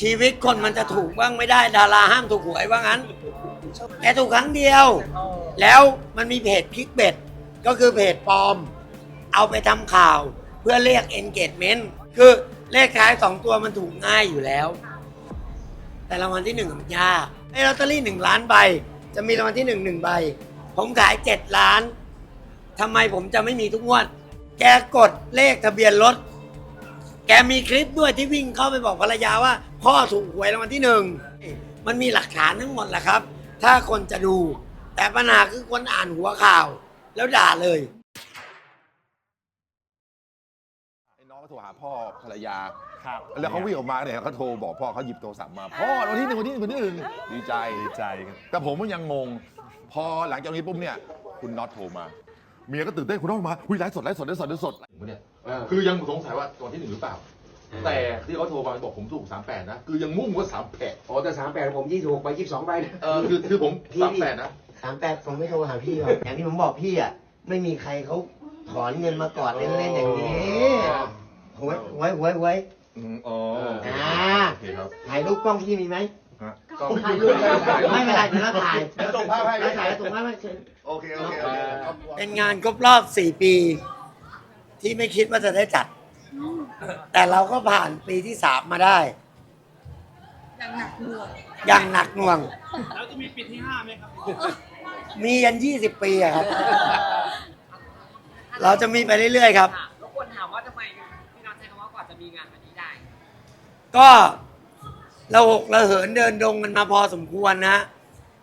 ชีวิตคนมันจะถูกบ้างไม่ได้ดาราห้ามถูกหวยว่างั้นแกถูกครั้งเดียว แล้วมันมีเพจคลิกเบ็ดก็คือเพจปลอม เอาไปทำข่าวเพื่อเรียก engagement คือเลขท้ายสองตัวมันถูกง่ายอยู่แล้ว แต่รางวัลที่หนึ่งมันยากไอ้ลอตเตอรี่หนึ่งล้านใบ จะมีรางวัลที่หนึ่งหนึ่งใบ ผมขายเจ็ดล้านทำไมผมจะไม่มีทุกงวด แกกดเลขทะเบียนรถ แกมีคลิปด้วยที่วิ่งเข้าไปบอกภรรยาว่า พ่อถูกหวยรางวัลที่หนึ่งมันมีหลักฐานทั้งหมดแหละครับ ถ้าคนจะดู แต่ปัญหาคือคนอ่านหัวข่าว แล้วด่าเลยไอ้น้องก็โทรหาพ่อภรรยา ครับแล้วเขาวิ่งออกมาเนี่ยเขาโทรบอกพ่อเขาหยิบโทรศัพท์มาพ่อวันที่หนึ่งวันที่หนึ่งวันที่หนึ่งดีใจ ดีใจครับแต่ผมก็ยังงง พอหลังจากนี้ปุ๊บเนี่ย คุณน็อตโทรมา เมียก็ตื่นเต้นคุณน็อตมาคุยไลฟ์สดไลฟ์สดไลฟ์สดไลฟ์สดเนี่ย คือยังสงสัยว่าตัวที่หนึ่งหรือเปล่า แต่ที่เขาโทรมาบอกผมถูกสามแปดนะ คือยังมุ่งว่าสามแปดโอ้แต่สามแปดผมยี่สิบหกไปยี่สิบสองใบนะ เออคือคือผมพี่ สามแปดนะ สามแปดผมไม่โทรหาพี่หรอกอย่างที่ผมบอกพี่อะ ไม่มีใครเขาถอนเงินมากอดเล่นๆอย่างนี้หวยหวยหวยหวย อืมอ๋อโอเคอ่า โอเคครับถ่ายรูปกล้องพี่มีไหมฮะก็ถ่ายรูป ไม่เป็นไรเดี๋ยวเราถ่ายเดี๋ยวส่งภาพให้เราถ่ายแล้วส่งภาพให้เชิญโอเค โอเคโอเคครับ เป็นงานครบรอบ 4 ปี ที่ไม่คิดว่าจะได้จัด แต่เราก็ผ่านปีที่3มาได้ยังหนักหน่วงอย่างหนักหน่วง แล้วจะมีปีที่ห้าไหมครับ มียัน20ปีอะครับ เราจะมีไปเรื่อยๆครับ ค่ะรบกวนถามว่าทำไมพี่น้องใช้คำว่ากว่าจะมีงานวันนี้ได้ ก็เราหกเราเหินเดินดงกันมาพอสมควรนะ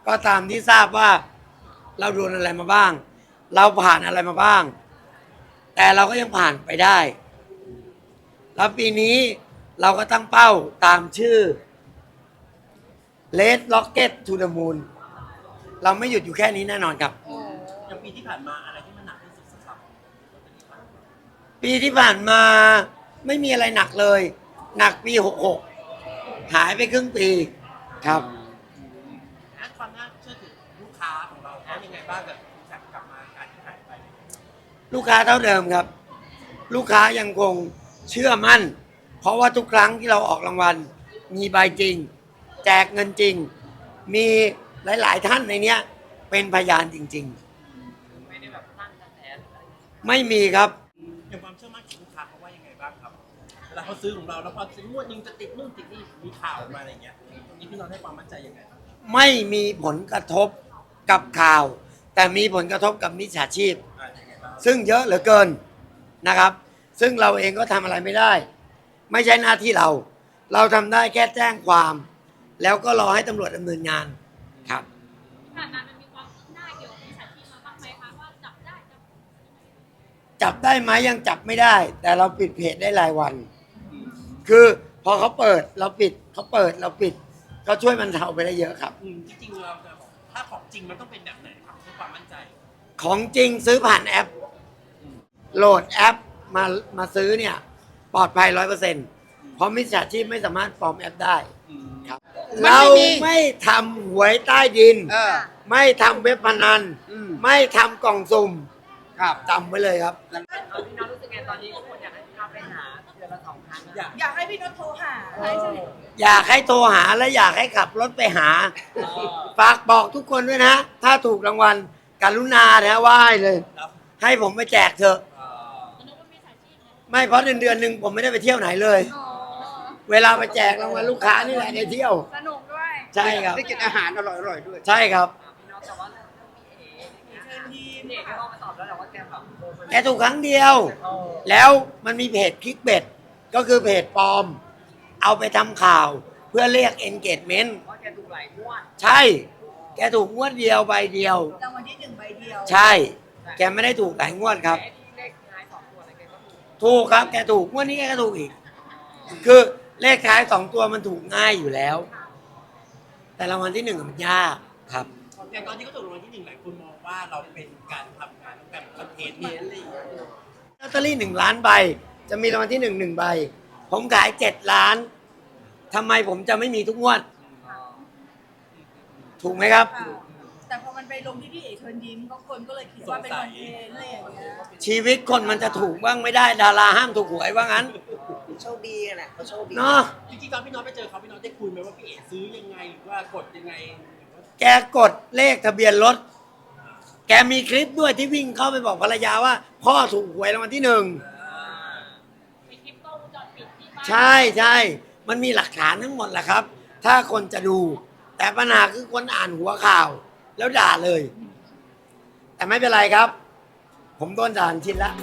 ก็ตามที่ทราบว่า เราโดนอะไรมาบ้าง เราผ่านอะไรมาบ้าง แต่เราก็ยังผ่านไปได้ แล้วปีนี้เราก็ตั้งเป้าตามชื่อ Red Rocket to the Moon เราไม่หยุดอยู่แค่นี้แน่นอนครับ อย่างปีที่ผ่านมาอะไรที่มันหนักที่สุดสำหรับปีที่ผ่านมาไม่มีอะไรหนักเลย หนักปีหกหกหายไปครึ่งปีครับและความน่าเชื่อถือลูกค้าของเราเขายังไงบ้างกับจากกลับมาการที่หายไป ลูกค้าเท่าเดิมครับ ลูกค้ายังคงเชื่อมั่น เพราะว่าทุกครั้งที่เราออกรางวัล มีใบจริง แจกเงินจริง มีหลาย ๆ ท่านในเนี้ย เป็นพยานจริง ไม่ได้แบบสร้างกระแสหรืออะไรๆ ไม่มีครับ อย่างความเชื่อมั่นของลูกค้าเขาว่ายังไงบ้างครับเวลาเขาซื้อของเราแล้วพอซื้องวดหนึงจะติดนู่นติดนี่มีข่าวออกมาอะไรอย่างเงี้ยตรงนี้พี่น้องให้ความมั่นใจยังไงบ้าง ไม่มีผลกระทบกับข่าว แต่มีผลกระทบกับมิจฉาชีพ ซึ่งเยอะเหลือเกินนะครับ ซึ่งเราเองก็ทำอะไรไม่ได้ ไม่ใช่หน้าที่เรา เราทำได้แค่แจ้งความ แล้วก็รอให้ตำรวจดำเนินงานครับผ่านมามันมีความคืบหน้าเกี่ยวกับมิจฉาชีพมาบ้างไหมคะว่าจับได้จับจับได้ไหมยังจับไม่ได้ แต่เราปิดเพจได้รายวัน คือพอเขาเปิดเราปิดเขาเปิดเราปิด ก็ช่วยบรรเทาไปได้เยอะครับ อืมจริงๆเราจะบอกถ้าของจริงมันต้องเป็นแบบไหนครับเพื่อความมั่นใจ ของจริงซื้อผ่านแอป โหลดแอปมามาซื้อเนี่ยปลอดภัยร้อยเปอร์เซ็นต์เพราะมิจฉาชีพไม่สามารถปลอมแอปได้อืมครับ มันเราไม่มี ไม่ทำหวยใต้ดิน เออ ไม่ทำเว็บพนัน อืม ไม่ทำกล่องสุ่มครับ จำไว้เลยครับเอาพี่น้องรู้สึกไงตอนนี้คนอยากให้พี่น้องไปหาเดือนละสองครั้งอยากอยากให้พี่นศโทรหาใช่ใช่อยากให้โทรหาและอยากให้ขับรถไปหา ฝากบอกทุกคนด้วยนะ ถ้าถูกรางวัลกรุณานะไหว้เลยแล้วให้ผมไปแจกเถอะ ไม่เพราะเดือนเดือนหนึ่งผมไม่ได้ไปเที่ยวไหนเลย อ๋อเวลาไปแจกรางวัลลูกค้านี่แหละได้เที่ยว สนุกด้วยใช่ครับ ได้กินอาหารอร่อยๆด้วย ใช่ครับพี่น้องแต่ว่าเรื่องพี่เอ๋อย่างเงี้ยพี่เอ๋ก็เข้ามาตอบแล้วแหละว่าแกแบบโดนแกถูกครั้งเดียวเออแล้วมันมีเพจคลิกเบ็ดก็คือเพจปลอม เอาไปทำข่าวเพื่อเรียก engagement ว่าแกถูกหลายงวดใช่ แกถูกงวดเดียวใบเดียว รางวัลที่หนึ่งใบเดียว ใช่ แกไม่ได้ถูกหลายงวดครับ ไอ้ ถูกถูกครับแกถูกงวดนี้แกก็ถูกอีก คือเลขท้ายสองตัวมันถูกง่ายอยู่แล้ว แต่รางวัลที่หนึ่งมันยากครับ อย่างตอนที่เขาถูกรางวัลที่หนึ่งหลายคนมองว่าเราเป็นการทำงานแบบคอนเทนต์เนี่ยอะไรอย่างเงี้ยลอตเตอรี่หนึ่งล้านใบ จะมีรางวัลที่หนึ่งหนึ่งใบ ผมขายเจ็ดล้านทำไมผมจะไม่มีทุกงวด ถูกไหมครับ ค่ะแต่พอมัน ไปลงที่พี่เอกเชิญยิ้มก็คนก็เลยคิดว่าเป็นคอนเทนต์อะไรอย่างเงี้ยชีวิตคนมันจะถูกบ้างไม่ได้ดาราห้ามถูกหวยว่างั้นโชคดีอะแหละเขาโชคดี เนาะจริงๆตอนพี่น้องไปเจอเขาพี่น้องได้คุยไหมว่าพี่เอ๋ซื้อยังไงหรือว่ากดยังไงหรือว่าแกกดเลขทะเบียนรถ แกมีคลิปด้วยที่วิ่งเข้าไปบอกภรรยาว่า พ่อถูกหวยรางวัลที่หนึ่ง มีคลิปกล้องวงจรปิดที่บ้านใช่ใช่ มันมีหลักฐานทั้งหมดแหละครับ ถ้าคนจะดู แต่ปัญหาคือคนอ่านหัวข่าว แล้วด่าเลย แต่ไม่เป็นไรครับ ผมโดนด่าชินแล้ว